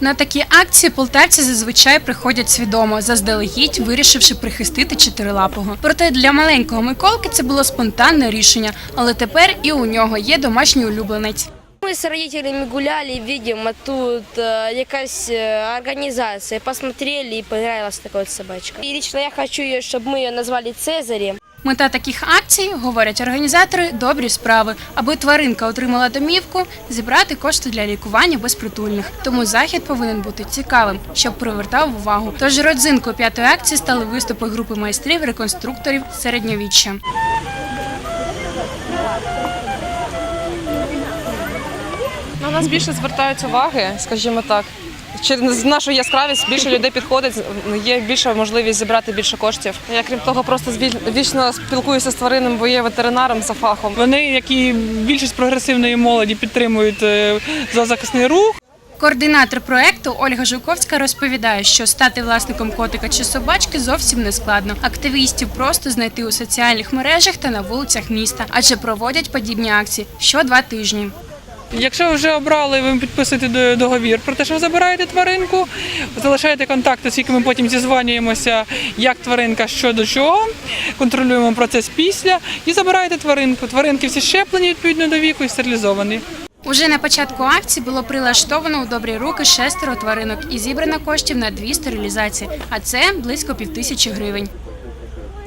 На такі акції полтавці зазвичай приходять свідомо, заздалегідь вирішивши прихистити чотирилапого. Проте для маленького Миколки це було спонтанне рішення, але тепер і у нього є домашній улюбленець. Ми з родителями гуляли, видимо, тут е, якась е, організація. Посмотрели і понравилась така собачка. І лично я хочу, щоб ми її назвали Цезарі. Мета таких акцій, говорять організатори, добрі справи, аби тваринка отримала домівку, зібрати кошти для лікування безпритульних. Тому захід повинен бути цікавим, щоб привертав увагу. Тож родзинкою п'ятої акції стали виступи групи майстрів реконструкторів середньовіччя. Нас більше звертають уваги, скажімо так. Через нашу яскравість більше людей підходить, є більша можливість зібрати більше коштів. Я крім того, просто вічно спілкуюся з тваринами, бо є ветеринаром за фахом. Вони, як і більшість прогресивної молоді, підтримують е, зоозахисний рух. Координатор проекту Ольга Жуковська розповідає, що стати власником котика чи собачки зовсім не складно. Активістів просто знайти у соціальних мережах та на вулицях міста, адже проводять подібні акції що два тижні. Якщо ви вже обрали, ви підписуєте договір про те, що ви забираєте тваринку, залишаєте контакти, з якими потім зізванюємося, як тваринка, що до чого, контролюємо процес після і забираєте тваринку. Тваринки всі щеплені відповідно до віку і стерилізовані. Уже на початку акції було прилаштовано у добрі руки шестеро тваринок і зібрано коштів на дві стерилізації, а це близько півтисячі гривень.